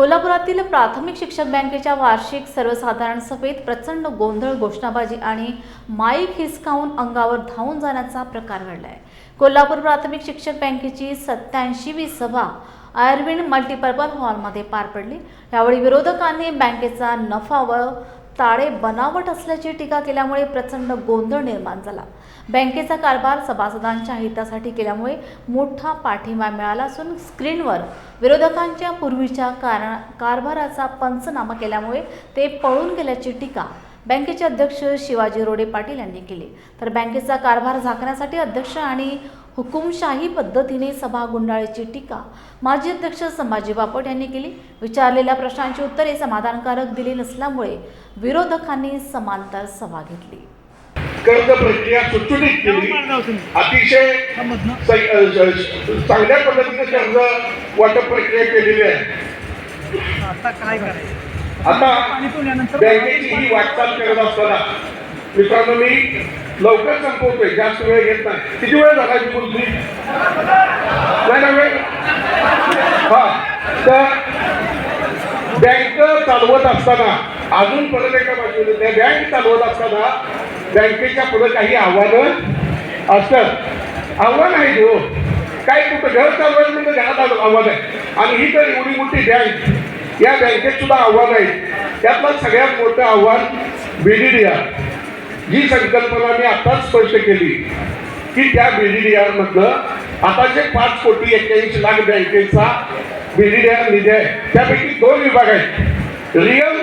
कोल्हापुरातील प्राथमिक शिक्षक बँकेच्या वार्षिक सर्वसाधारण सभेत प्रचंड गोंधळ घोषणाबाजी आणि माईक हिसकावून अंगावर धावून जाण्याचा प्रकार घडलाय. कोल्हापूर प्राथमिक शिक्षक बँकेची सत्याऐंशीवी सभा आयर्विन मल्टीपर्पज हॉलमध्ये पार पडली. यावेळी विरोधकांनी बँकेचा नफा व ताळे बनावट असल्याची टीका केल्यामुळे प्रचंड गोंधळ निर्माण झाला. बँकेचा कारभार सभासदांच्या हितासाठी केल्यामुळे मोठा पाठिंबा मिळाला असून स्क्रीनवर विरोधकांच्या पूर्वीच्या कार कारभाराचा पंचनामा केल्यामुळे ते पळून गेल्याची टीका बँकेचे अध्यक्ष शिवाजी रोडे पाटील यांनी केली. तर बँकेचा कारभार झाकण्यासाठी अध्यक्ष आणि हुकुमशाही पद्धतीने सभा गुंडाळीची टीका माजी अध्यक्ष संभाजी बापट यांनी केली. विचारलेल्या प्रश्नांची उत्तरे समाधानकारक दिली नसल्यामुळे विरोधकांनी समांतर सभा घेतली. कर्ज प्रक्रिया सुटसुटीत केली. अतिशय चांगल्या पद्धतीने कर्ज वाटप प्रक्रिया केलेली आहे. आता काय करायचं? आता पाणी पिल्यानंतर बँकेची ही वाटचाल करत असताना मित्रांनो मी लवकर संपवतोय. जास्त वेळ घेत नाही. किती वेळ झाला ही बोलती नाही ना वेळ. हा. तर बँक चालवत असताना अजून परत एका बाजूने त्या बँक चालवत असताना बँकेच्या पुढे काही आव्हानं असतात. आव्हान आहे हो. काय कुठं घर चालवायचं म्हणजे घरात आव्हान आहे. आणि ही तर एवढी मोठी बँक या बँकेत सुद्धा आव्हान आहे त्यातलं सगळ्यात मोठं आव्हान बीडीडीआर जी संकल्पना मी आताच स्पष्ट केली की त्या बीडीडीआर मधलं आता जे पाच कोटी एक्क्याऐंशी लाख बँकेचा बीडीडीआर निधी आहे त्यापैकी दोन विभाग आहेत. रिअल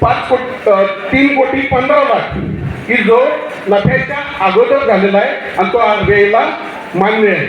पाच कोटी तीन कोटी पंधरा लाख. की जो नफ्याच्या अगोदर झालेला आहे आणि तो आरबीआयला मान्य आहे.